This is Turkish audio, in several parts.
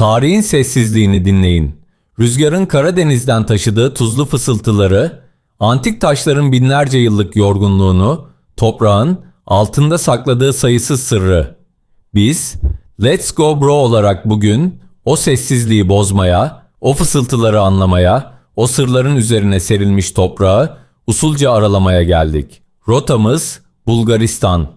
Tarihin sessizliğini dinleyin. Rüzgarın Karadeniz'den taşıdığı tuzlu fısıltıları, antik taşların binlerce yıllık yorgunluğunu, toprağın altında sakladığı sayısız sırrı. Biz Let's Go Bro olarak bugün o sessizliği bozmaya, o fısıltıları anlamaya, o sırların üzerine serilmiş toprağı usulca aralamaya geldik. Rotamız Bulgaristan.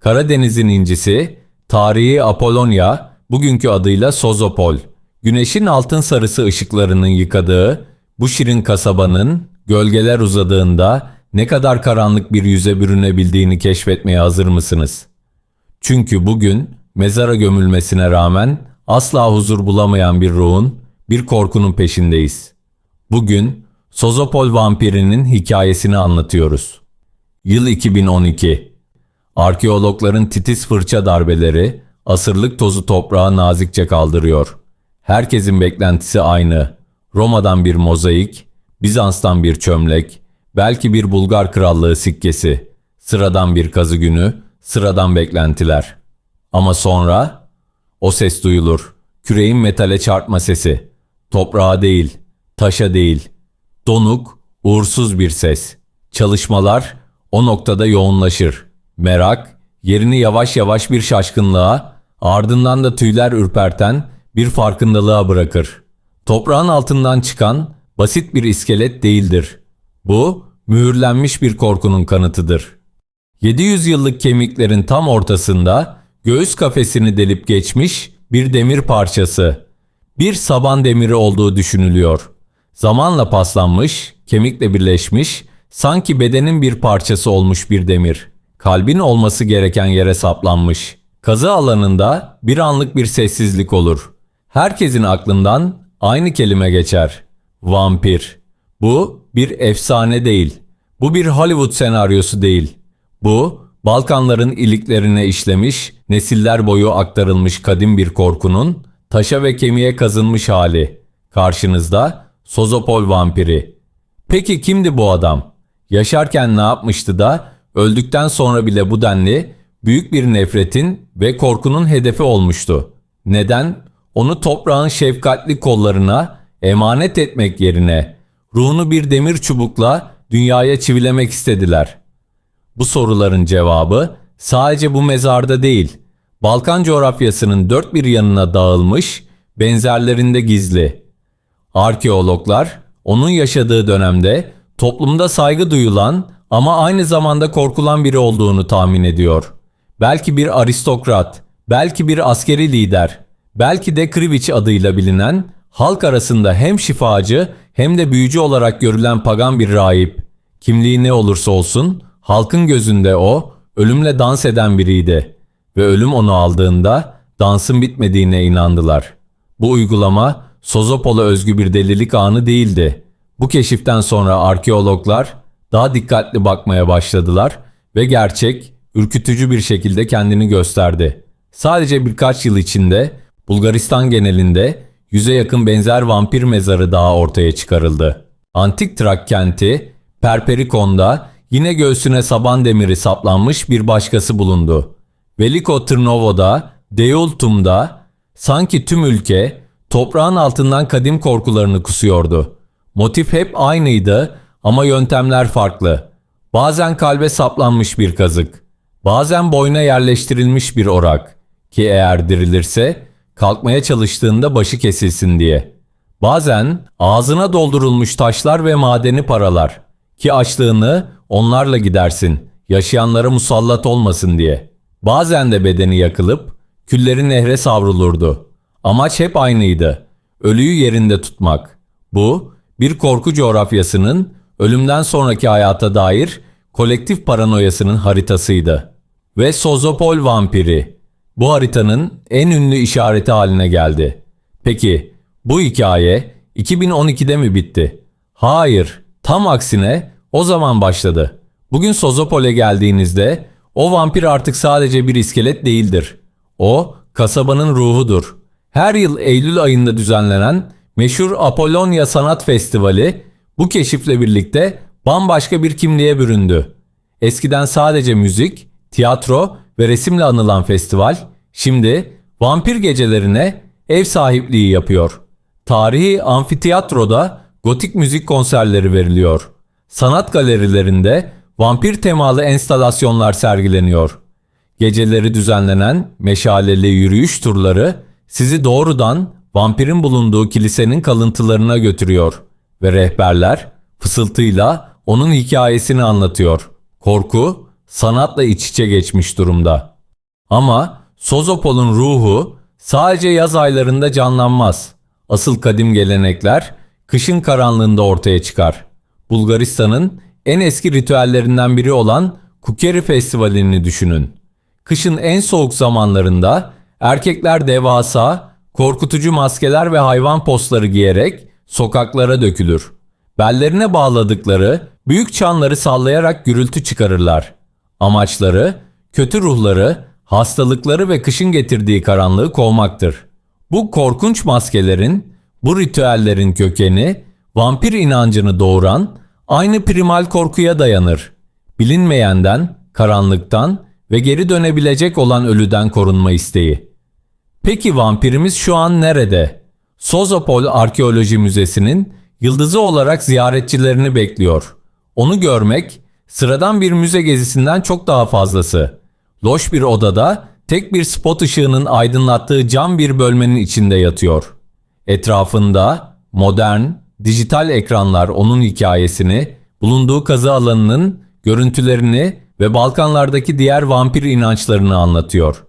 Karadeniz'in incisi, tarihi Apollonia, bugünkü adıyla Sozopol. Güneşin altın sarısı ışıklarının yıkadığı, bu şirin kasabanın gölgeler uzadığında ne kadar karanlık bir yüze bürünebildiğini keşfetmeye hazır mısınız? Çünkü bugün mezara gömülmesine rağmen asla huzur bulamayan bir ruhun, bir korkunun peşindeyiz. Bugün Sozopol vampirinin hikayesini anlatıyoruz. Yıl 2012. Arkeologların titiz fırça darbeleri asırlık tozu toprağa nazikçe kaldırıyor. Herkesin beklentisi aynı. Roma'dan bir mozaik, Bizans'tan bir çömlek, belki bir Bulgar krallığı sikkesi, sıradan bir kazı günü, sıradan beklentiler. Ama sonra o ses duyulur. Küreğin metale çarpma sesi. Toprağa değil, taşa değil. Donuk, uğursuz bir ses. Çalışmalar o noktada yoğunlaşır. Merak, yerini yavaş yavaş bir şaşkınlığa, ardından da tüyler ürperten bir farkındalığa bırakır. Toprağın altından çıkan basit bir iskelet değildir. Bu, mühürlenmiş bir korkunun kanıtıdır. 700 yıllık kemiklerin tam ortasında göğüs kafesini delip geçmiş bir demir parçası. Bir saban demiri olduğu düşünülüyor. Zamanla paslanmış, kemikle birleşmiş, sanki bedenin bir parçası olmuş bir demir. Kalbin olması gereken yere saplanmış. Kazı alanında bir anlık bir sessizlik olur. Herkesin aklından aynı kelime geçer. Vampir. Bu bir efsane değil. Bu bir Hollywood senaryosu değil. Bu, Balkanların iliklerine işlemiş, nesiller boyu aktarılmış kadim bir korkunun taşa ve kemiğe kazınmış hali. Karşınızda Sozopol vampiri. Peki kimdi bu adam? Yaşarken ne yapmıştı da öldükten sonra bile bu denli büyük bir nefretin ve korkunun hedefi olmuştu? Neden? Onu toprağın şefkatli kollarına emanet etmek yerine ruhunu bir demir çubukla dünyaya çivilemek istediler.'' Bu soruların cevabı sadece bu mezarda değil, Balkan coğrafyasının dört bir yanına dağılmış, benzerlerinde gizli. Arkeologlar onun yaşadığı dönemde toplumda saygı duyulan ama aynı zamanda korkulan biri olduğunu tahmin ediyor. Belki bir aristokrat, belki bir askeri lider, belki de Kriviç adıyla bilinen halk arasında hem şifacı hem de büyücü olarak görülen pagan bir rahip. Kimliği ne olursa olsun Halkın gözünde o ölümle dans eden biriydi ve ölüm onu aldığında dansın bitmediğine inandılar. Bu uygulama Sozopol'a özgü bir delilik anı değildi. Bu keşiften sonra arkeologlar daha dikkatli bakmaya başladılar ve gerçek ürkütücü bir şekilde kendini gösterdi. Sadece birkaç yıl içinde Bulgaristan genelinde yüze yakın benzer vampir mezarı daha ortaya çıkarıldı. Antik Trak kenti Perperikon'da Yine göğsüne saban demiri saplanmış bir başkası bulundu. Veliko Tırnovo'da, Deultum'da sanki tüm ülke toprağın altından kadim korkularını kusuyordu. Motif hep aynıydı ama yöntemler farklı. Bazen kalbe saplanmış bir kazık, bazen boyna yerleştirilmiş bir orak ki eğer dirilirse kalkmaya çalıştığında başı kesilsin diye. Bazen ağzına doldurulmuş taşlar ve madeni paralar ki açlığını onlarla gidersin, yaşayanlara musallat olmasın diye. Bazen de bedeni yakılıp külleri nehre savrulurdu. Amaç hep aynıydı. Ölüyü yerinde tutmak. Bu bir korku coğrafyasının ölümden sonraki hayata dair kolektif paranoyasının haritasıydı. Ve Sozopol vampiri bu haritanın en ünlü işareti haline geldi. Peki bu hikaye 2012'de mi bitti? Hayır, tam aksine o zaman başladı. Bugün Sozopol'e geldiğinizde o vampir artık sadece bir iskelet değildir. O kasabanın ruhudur. Her yıl Eylül ayında düzenlenen meşhur Apollonia Sanat Festivali bu keşifle birlikte bambaşka bir kimliğe büründü. Eskiden sadece müzik, tiyatro ve resimle anılan festival şimdi vampir gecelerine ev sahipliği yapıyor. Tarihi amfiteyatroda gotik müzik konserleri veriliyor. Sanat galerilerinde vampir temalı enstalasyonlar sergileniyor. Geceleri düzenlenen meşaleli yürüyüş turları sizi doğrudan vampirin bulunduğu kilisenin kalıntılarına götürüyor ve rehberler fısıltıyla onun hikayesini anlatıyor. Korku sanatla iç içe geçmiş durumda. Ama Sozopol'un ruhu sadece yaz aylarında canlanmaz. Asıl kadim gelenekler kışın karanlığında ortaya çıkar. Bulgaristan'ın en eski ritüellerinden biri olan Kukeri Festivali'ni düşünün. Kışın en soğuk zamanlarında erkekler devasa, korkutucu maskeler ve hayvan postları giyerek sokaklara dökülür. Bellerine bağladıkları büyük çanları sallayarak gürültü çıkarırlar. Amaçları kötü ruhları, hastalıkları ve kışın getirdiği karanlığı kovmaktır. Bu korkunç maskelerin, bu ritüellerin kökeni vampir inancını doğuran aynı primal korkuya dayanır. Bilinmeyenden, karanlıktan ve geri dönebilecek olan ölüden korunma isteği. Peki vampirimiz şu an nerede? Sozopol Arkeoloji Müzesi'nin yıldızı olarak ziyaretçilerini bekliyor. Onu görmek sıradan bir müze gezisinden çok daha fazlası. Loş bir odada tek bir spot ışığının aydınlattığı cam bir bölmenin içinde yatıyor. Etrafında modern, dijital ekranlar onun hikayesini, bulunduğu kazı alanının görüntülerini ve Balkanlardaki diğer vampir inançlarını anlatıyor.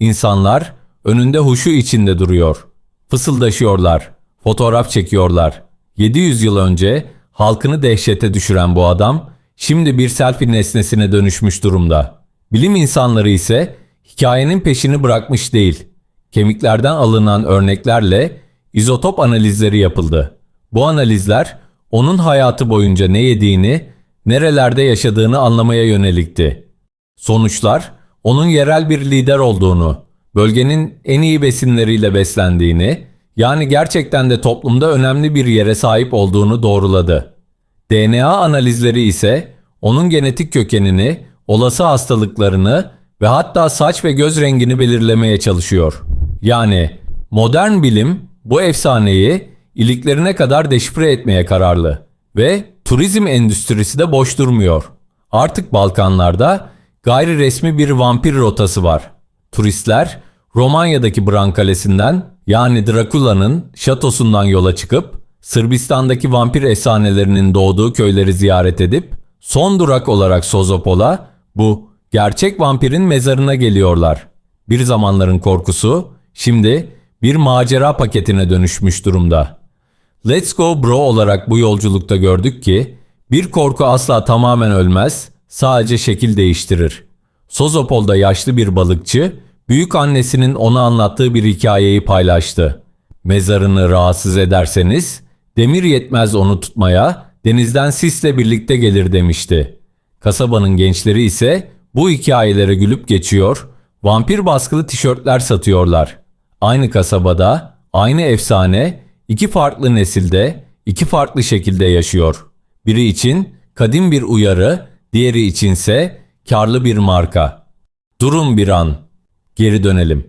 İnsanlar önünde huşu içinde duruyor. Fısıldaşıyorlar, fotoğraf çekiyorlar. 700 yıl önce halkını dehşete düşüren bu adam şimdi bir selfie nesnesine dönüşmüş durumda. Bilim insanları ise hikayenin peşini bırakmış değil. Kemiklerden alınan örneklerle izotop analizleri yapıldı. Bu analizler onun hayatı boyunca ne yediğini, nerelerde yaşadığını anlamaya yönelikti. Sonuçlar onun yerel bir lider olduğunu, bölgenin en iyi besinleriyle beslendiğini, yani gerçekten de toplumda önemli bir yere sahip olduğunu doğruladı. DNA analizleri ise onun genetik kökenini, olası hastalıklarını ve hatta saç ve göz rengini belirlemeye çalışıyor. Yani modern bilim bu efsaneyi iliklerine kadar deşifre etmeye kararlı ve turizm endüstrisi de boş durmuyor. Artık Balkanlarda gayri resmi bir vampir rotası var. Turistler Romanya'daki Bran Kalesi'nden yani Drakula'nın şatosundan yola çıkıp Sırbistan'daki vampir efsanelerinin doğduğu köyleri ziyaret edip son durak olarak Sozopol'a bu gerçek vampirin mezarına geliyorlar. Bir zamanların korkusu şimdi bir macera paketine dönüşmüş durumda. Let's Go Bro olarak bu yolculukta gördük ki bir korku asla tamamen ölmez, sadece şekil değiştirir. Sozopol'da yaşlı bir balıkçı büyük annesinin ona anlattığı bir hikayeyi paylaştı. Mezarını rahatsız ederseniz demir yetmez onu tutmaya, denizden sisle birlikte gelir demişti. Kasabanın gençleri ise bu hikayelere gülüp geçiyor, vampir baskılı tişörtler satıyorlar. Aynı kasabada, aynı efsane, iki farklı nesilde, iki farklı şekilde yaşıyor. Biri için kadim bir uyarı, diğeri içinse karlı bir marka. Durun bir an, geri dönelim.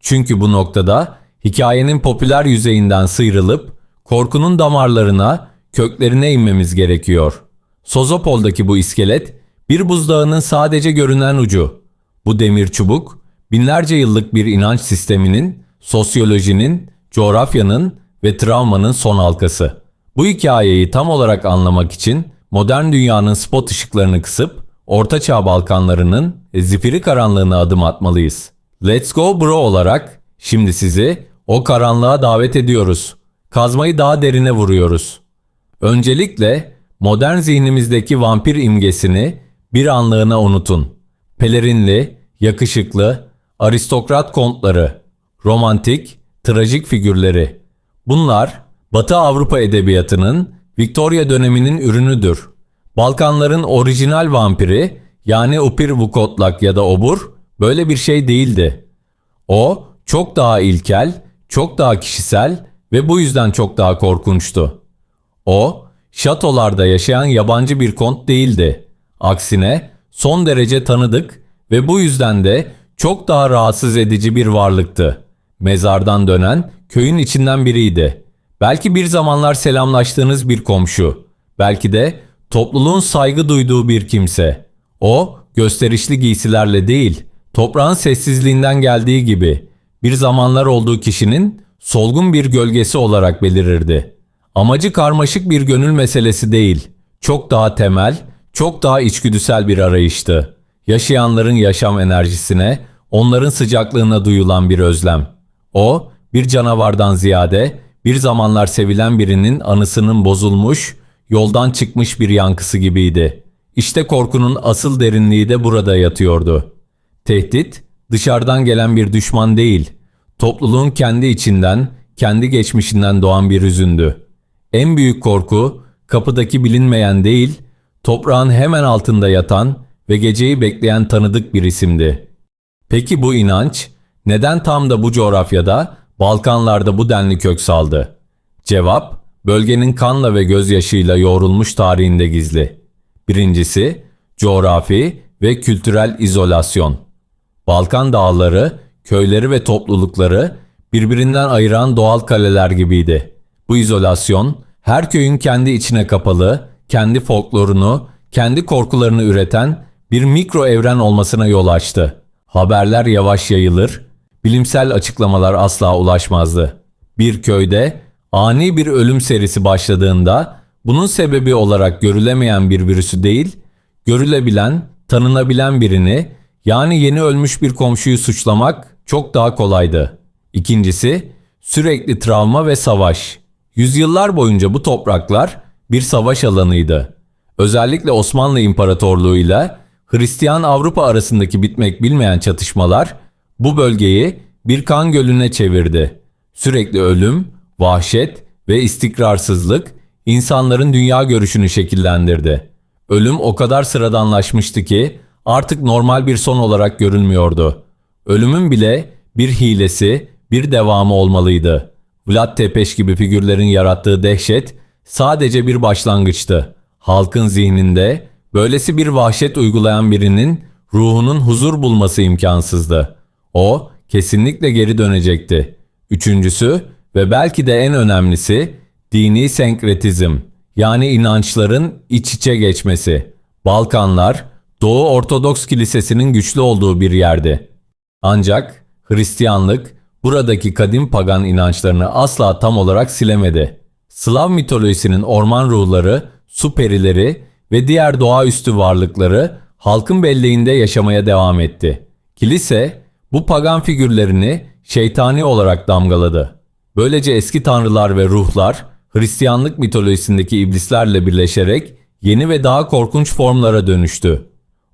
Çünkü bu noktada hikayenin popüler yüzeyinden sıyrılıp korkunun damarlarına, köklerine inmemiz gerekiyor. Sozopol'daki bu iskelet bir buzdağının sadece görünen ucu. Bu demir çubuk binlerce yıllık bir inanç sisteminin, sosyolojinin, coğrafyanın ve travmanın son halkası. Bu hikayeyi tam olarak anlamak için modern dünyanın spot ışıklarını kısıp Orta Çağ Balkanlarının zifiri karanlığına adım atmalıyız. Let's Go Bro olarak şimdi sizi o karanlığa davet ediyoruz. Kazmayı daha derine vuruyoruz. Öncelikle modern zihnimizdeki vampir imgesini bir anlığına unutun. Pelerinli, yakışıklı, aristokrat kontları, romantik, trajik figürleri. Bunlar Batı Avrupa edebiyatının Victoria döneminin ürünüdür. Balkanların orijinal vampiri yani Upir Vukotlak ya da Obur böyle bir şey değildi. O çok daha ilkel, çok daha kişisel ve bu yüzden çok daha korkunçtu. O şatolarda yaşayan yabancı bir kont değildi. Aksine son derece tanıdık ve bu yüzden de çok daha rahatsız edici bir varlıktı. mezardan dönen köyün içinden biriydi. Belki bir zamanlar selamlaştığınız bir komşu, belki de topluluğun saygı duyduğu bir kimse. O gösterişli giysilerle değil, toprağın sessizliğinden geldiği gibi bir zamanlar olduğu kişinin solgun bir gölgesi olarak belirirdi. Amacı karmaşık bir gönül meselesi değil, çok daha temel, çok daha içgüdüsel bir arayıştı. Yaşayanların yaşam enerjisine, onların sıcaklığına duyulan bir özlem. O, bir canavardan ziyade, bir zamanlar sevilen birinin anısının bozulmuş, yoldan çıkmış bir yankısı gibiydi. İşte korkunun asıl derinliği de burada yatıyordu. Tehdit, dışarıdan gelen bir düşman değil, topluluğun kendi içinden, kendi geçmişinden doğan bir hüzündü. En büyük korku, kapıdaki bilinmeyen değil, toprağın hemen altında yatan ve geceyi bekleyen tanıdık bir isimdi. Peki bu inanç, neden tam da bu coğrafyada, Balkanlarda bu denli kök saldı? Cevap, bölgenin kanla ve gözyaşıyla yoğrulmuş tarihinde gizli. Birincisi, coğrafi ve kültürel izolasyon. Balkan dağları, köyleri ve toplulukları birbirinden ayıran doğal kaleler gibiydi. Bu izolasyon, her köyün kendi içine kapalı, kendi folklorunu, kendi korkularını üreten bir mikro evren olmasına yol açtı. Haberler yavaş yayılır, bilimsel açıklamalar asla ulaşmazdı. Bir köyde ani bir ölüm serisi başladığında bunun sebebi olarak görülemeyen bir virüsü değil, görülebilen, tanınabilen birini yani yeni ölmüş bir komşuyu suçlamak çok daha kolaydı. İkincisi, sürekli travma ve savaş. Yüzyıllar boyunca bu topraklar bir savaş alanıydı. Özellikle Osmanlı İmparatorluğu ile Hristiyan Avrupa arasındaki bitmek bilmeyen çatışmalar bu bölgeyi bir kan gölüne çevirdi. Sürekli ölüm, vahşet ve istikrarsızlık insanların dünya görüşünü şekillendirdi. Ölüm o kadar sıradanlaşmıştı ki artık normal bir son olarak görülmüyordu. Ölümün bile bir hilesi, bir devamı olmalıydı. Vlad Tepeş gibi figürlerin yarattığı dehşet sadece bir başlangıçtı. Halkın zihninde böylesi bir vahşet uygulayan birinin ruhunun huzur bulması imkansızdı. O kesinlikle geri dönecekti. Üçüncüsü ve belki de en önemlisi dini senkretizm yani inançların iç içe geçmesi. Balkanlar Doğu Ortodoks Kilisesi'nin güçlü olduğu bir yerdi. Ancak Hristiyanlık buradaki kadim pagan inançlarını asla tam olarak silemedi. Slav mitolojisinin orman ruhları, su perileri ve diğer doğaüstü varlıkları halkın belleğinde yaşamaya devam etti. Kilise bu pagan figürlerini şeytani olarak damgaladı. Böylece eski tanrılar ve ruhlar Hristiyanlık mitolojisindeki iblislerle birleşerek yeni ve daha korkunç formlara dönüştü.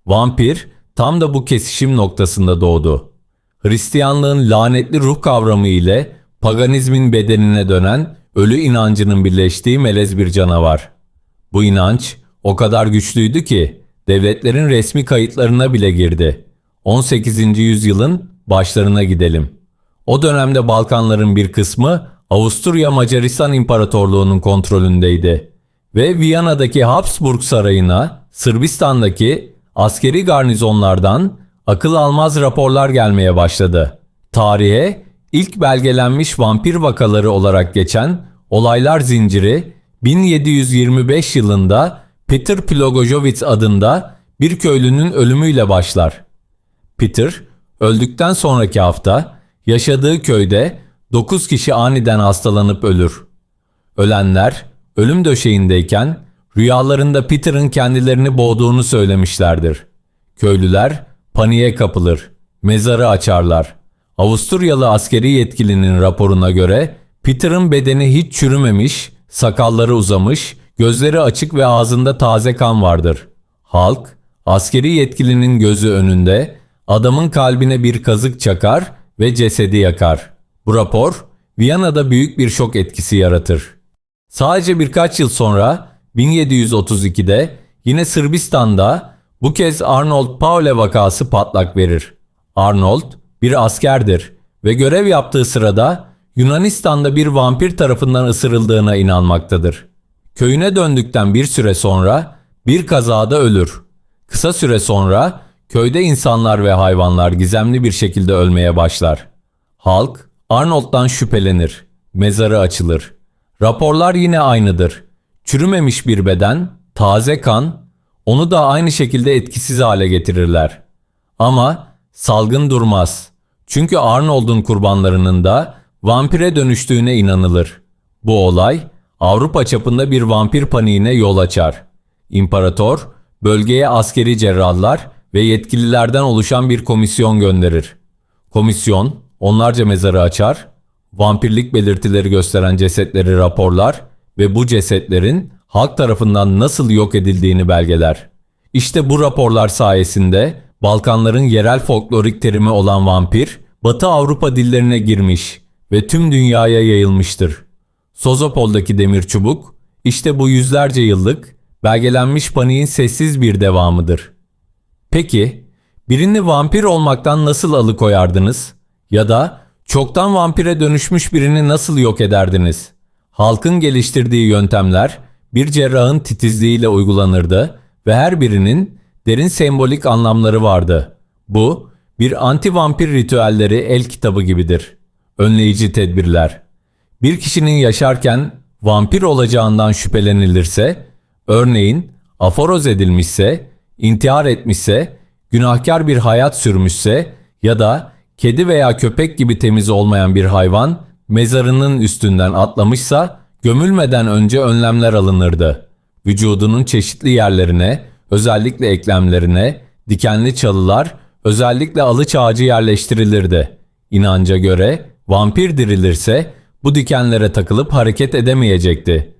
Vampir tam da bu kesişim noktasında doğdu. Hristiyanlığın lanetli ruh kavramı ile paganizmin bedenine dönen ölü inancının birleştiği melez bir canavar. Bu inanç o kadar güçlüydü ki devletlerin resmi kayıtlarına bile girdi. 18. yüzyılın başlarına gidelim. O dönemde Balkanların bir kısmı Avusturya Macaristan İmparatorluğu'nun kontrolündeydi ve Viyana'daki Habsburg Sarayı'na Sırbistan'daki askeri garnizonlardan akıl almaz raporlar gelmeye başladı. Tarihe ilk belgelenmiş vampir vakaları olarak geçen olaylar zinciri 1725 yılında Peter Plogojovits adında bir köylünün ölümüyle başlar. Peter öldükten sonraki hafta yaşadığı köyde 9 kişi aniden hastalanıp ölür. Ölenler ölüm döşeğindeyken rüyalarında Peter'ın kendilerini boğduğunu söylemişlerdir. Köylüler paniğe kapılır, mezarı açarlar. Avusturyalı askeri yetkilinin raporuna göre Peter'ın bedeni hiç çürümemiş, sakalları uzamış, gözleri açık ve ağzında taze kan vardır. Halk, askeri yetkilinin gözü önünde adamın kalbine bir kazık çakar ve cesedi yakar. Bu rapor Viyana'da büyük bir şok etkisi yaratır. Sadece birkaç yıl sonra 1732'de yine Sırbistan'da bu kez Arnold Paule vakası patlak verir. Arnold bir askerdir ve görev yaptığı sırada Yunanistan'da bir vampir tarafından ısırıldığına inanmaktadır. Köyüne döndükten bir süre sonra bir kazada ölür. Kısa süre sonra köyde insanlar ve hayvanlar gizemli bir şekilde ölmeye başlar. Halk Arnold'dan şüphelenir. Mezarı açılır. Raporlar yine aynıdır. Çürümemiş bir beden, taze kan, onu da aynı şekilde etkisiz hale getirirler. Ama salgın durmaz. Çünkü Arnold'un kurbanlarının da vampire dönüştüğüne inanılır. Bu olay Avrupa çapında bir vampir paniğine yol açar. İmparator bölgeye askeri cerrahlar ve yetkililerden oluşan bir komisyon gönderir. Komisyon onlarca mezarı açar, vampirlik belirtileri gösteren cesetleri raporlar ve bu cesetlerin halk tarafından nasıl yok edildiğini belgeler. İşte bu raporlar sayesinde Balkanların yerel folklorik terimi olan vampir, Batı Avrupa dillerine girmiş ve tüm dünyaya yayılmıştır. Sozopol'daki demir çubuk, işte bu yüzlerce yıllık belgelenmiş paniğin sessiz bir devamıdır. Peki, birini vampir olmaktan nasıl alıkoyardınız? Ya da çoktan vampire dönüşmüş birini nasıl yok ederdiniz? Halkın geliştirdiği yöntemler bir cerrahın titizliğiyle uygulanırdı ve her birinin derin sembolik anlamları vardı. Bu, bir anti-vampir ritüelleri el kitabı gibidir. Önleyici tedbirler. Bir kişinin yaşarken vampir olacağından şüphelenilirse, örneğin aforoz edilmişse, intihar etmişse, günahkar bir hayat sürmüşse ya da kedi veya köpek gibi temiz olmayan bir hayvan mezarının üstünden atlamışsa gömülmeden önce önlemler alınırdı. Vücudunun çeşitli yerlerine, özellikle eklemlerine, dikenli çalılar, özellikle alıç ağacı yerleştirilirdi. İnanca göre vampir dirilirse bu dikenlere takılıp hareket edemeyecekti.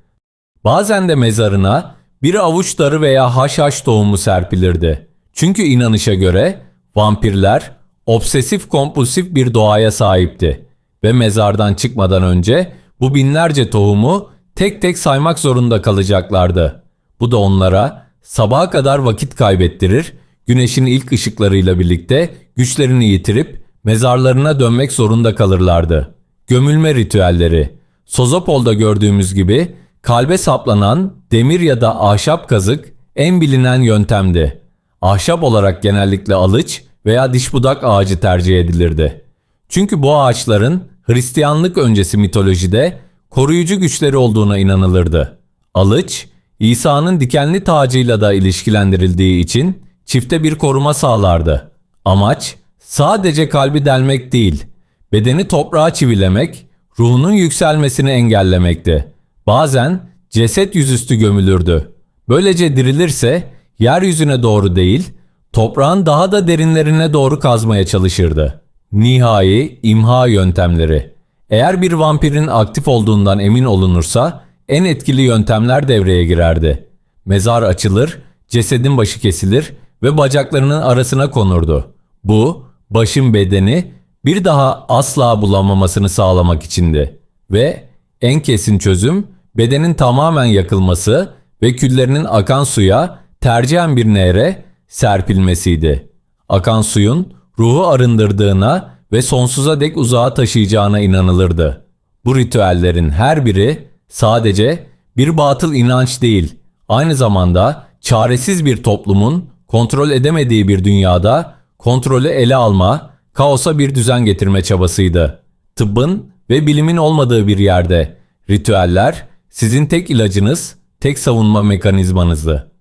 Bazen de mezarına bir avuç darı veya haşhaş tohumu serpilirdi. Çünkü inanışa göre vampirler obsesif kompulsif bir doğaya sahipti ve mezardan çıkmadan önce bu binlerce tohumu tek tek saymak zorunda kalacaklardı. Bu da onlara sabaha kadar vakit kaybettirir, güneşin ilk ışıklarıyla birlikte güçlerini yitirip mezarlarına dönmek zorunda kalırlardı. Gömülme ritüelleri. Sozopol'da gördüğümüz gibi kalbe saplanan demir ya da ahşap kazık en bilinen yöntemdi. Ahşap olarak genellikle alıç veya diş budak ağacı tercih edilirdi. Çünkü bu ağaçların Hristiyanlık öncesi mitolojide koruyucu güçleri olduğuna inanılırdı. Alıç, İsa'nın dikenli tacıyla da ilişkilendirildiği için çifte bir koruma sağlardı. Amaç sadece kalbi delmek değil, bedeni toprağa çivilemek, ruhunun yükselmesini engellemekti. Bazen ceset yüzüstü gömülürdü. Böylece dirilirse yeryüzüne doğru değil, toprağın daha da derinlerine doğru kazmaya çalışırdı. Nihai imha yöntemleri. Eğer bir vampirin aktif olduğundan emin olunursa en etkili yöntemler devreye girerdi. Mezar açılır, cesedin başı kesilir ve bacaklarının arasına konurdu. Bu, başın bedeni bir daha asla bulamamasını sağlamak içindi. Ve en kesin çözüm bedenin tamamen yakılması ve küllerinin akan suya tercihen bir nehre serpilmesiydi. Akan suyun ruhu arındırdığına ve sonsuza dek uzağa taşıyacağına inanılırdı. Bu ritüellerin her biri sadece bir batıl inanç değil, aynı zamanda çaresiz bir toplumun kontrol edemediği bir dünyada kontrolü ele alma, kaosa bir düzen getirme çabasıydı. Tıbbın ve bilimin olmadığı bir yerde ritüeller sizin tek ilacınız, tek savunma mekanizmanızdı.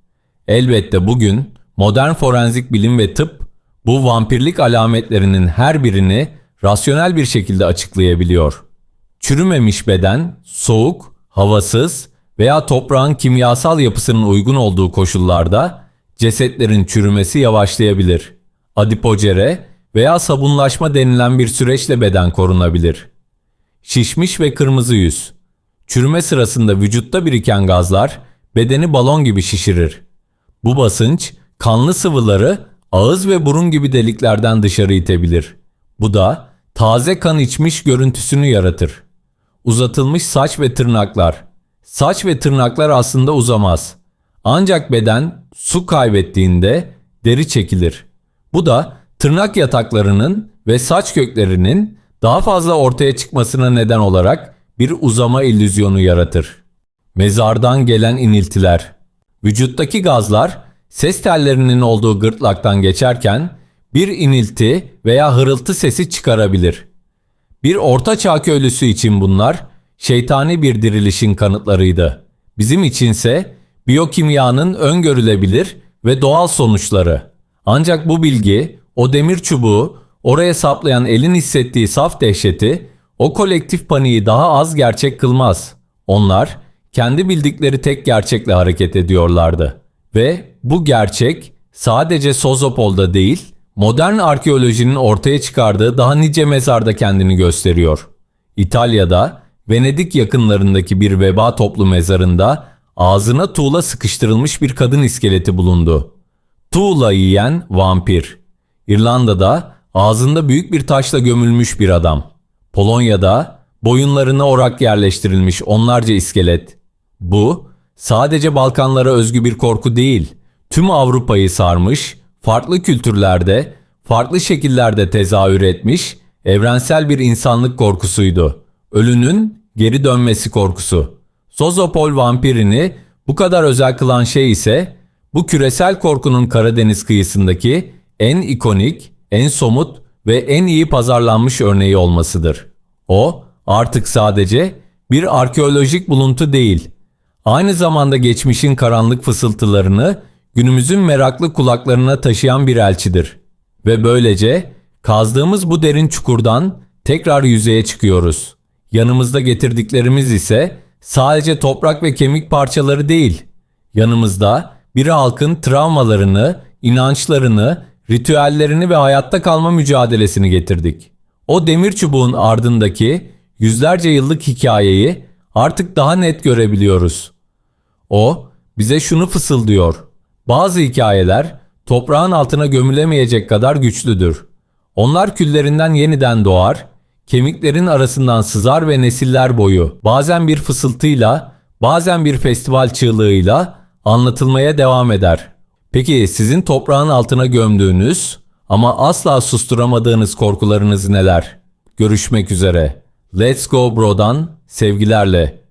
Elbette bugün modern forenzik bilim ve tıp bu vampirlik alametlerinin her birini rasyonel bir şekilde açıklayabiliyor. Çürümemiş beden, soğuk, havasız veya toprağın kimyasal yapısının uygun olduğu koşullarda cesetlerin çürümesi yavaşlayabilir. Adipocere veya sabunlaşma denilen bir süreçle beden korunabilir. Şişmiş ve kırmızı yüz. Çürüme sırasında vücutta biriken gazlar bedeni balon gibi şişirir. Bu basınç kanlı sıvıları ağız ve burun gibi deliklerden dışarı itebilir. Bu da taze kan içmiş görüntüsünü yaratır. Uzatılmış saç ve tırnaklar. Saç ve tırnaklar aslında uzamaz. Ancak beden su kaybettiğinde deri çekilir. Bu da tırnak yataklarının ve saç köklerinin daha fazla ortaya çıkmasına neden olarak bir uzama illüzyonu yaratır. Mezardan gelen iniltiler. Vücuttaki gazlar ses tellerinin olduğu gırtlaktan geçerken bir inilti veya hırıltı sesi çıkarabilir. Bir ortaçağ köylüsü için bunlar şeytani bir dirilişin kanıtlarıydı. Bizim içinse biyokimyanın öngörülebilir ve doğal sonuçları. Ancak bu bilgi, o demir çubuğu, oraya saplayan elin hissettiği saf dehşeti, o kolektif paniği daha az gerçek kılmaz. Onlar kendi bildikleri tek gerçekle hareket ediyorlardı. Ve bu gerçek sadece Sozopol'da değil, modern arkeolojinin ortaya çıkardığı daha nice mezarda kendini gösteriyor. İtalya'da, Venedik yakınlarındaki bir veba toplu mezarında ağzına tuğla sıkıştırılmış bir kadın iskeleti bulundu. Tuğla yiyen vampir. İrlanda'da ağzında büyük bir taşla gömülmüş bir adam. Polonya'da boyunlarına orak yerleştirilmiş onlarca iskelet. Bu sadece Balkanlara özgü bir korku değil, tüm Avrupa'yı sarmış, farklı kültürlerde, farklı şekillerde tezahür etmiş, evrensel bir insanlık korkusuydu. Ölünün geri dönmesi korkusu. Sozopol vampirini bu kadar özel kılan şey ise bu küresel korkunun Karadeniz kıyısındaki en ikonik, en somut ve en iyi pazarlanmış örneği olmasıdır. O artık sadece bir arkeolojik buluntu değil, aynı zamanda geçmişin karanlık fısıltılarını günümüzün meraklı kulaklarına taşıyan bir elçidir. Ve böylece kazdığımız bu derin çukurdan tekrar yüzeye çıkıyoruz. Yanımızda getirdiklerimiz ise sadece toprak ve kemik parçaları değil. Yanımızda bir halkın travmalarını, inançlarını, ritüellerini ve hayatta kalma mücadelesini getirdik. O demir çubuğun ardındaki yüzlerce yıllık hikayeyi artık daha net görebiliyoruz. O bize şunu fısıldıyor. Bazı hikayeler toprağın altına gömülemeyecek kadar güçlüdür. Onlar küllerinden yeniden doğar, kemiklerin arasından sızar ve nesiller boyu bazen bir fısıltıyla, bazen bir festival çığlığıyla anlatılmaya devam eder. Peki sizin toprağın altına gömdüğünüz ama asla susturamadığınız korkularınız neler? Görüşmek üzere. Let's Go Bro'dan sevgilerle.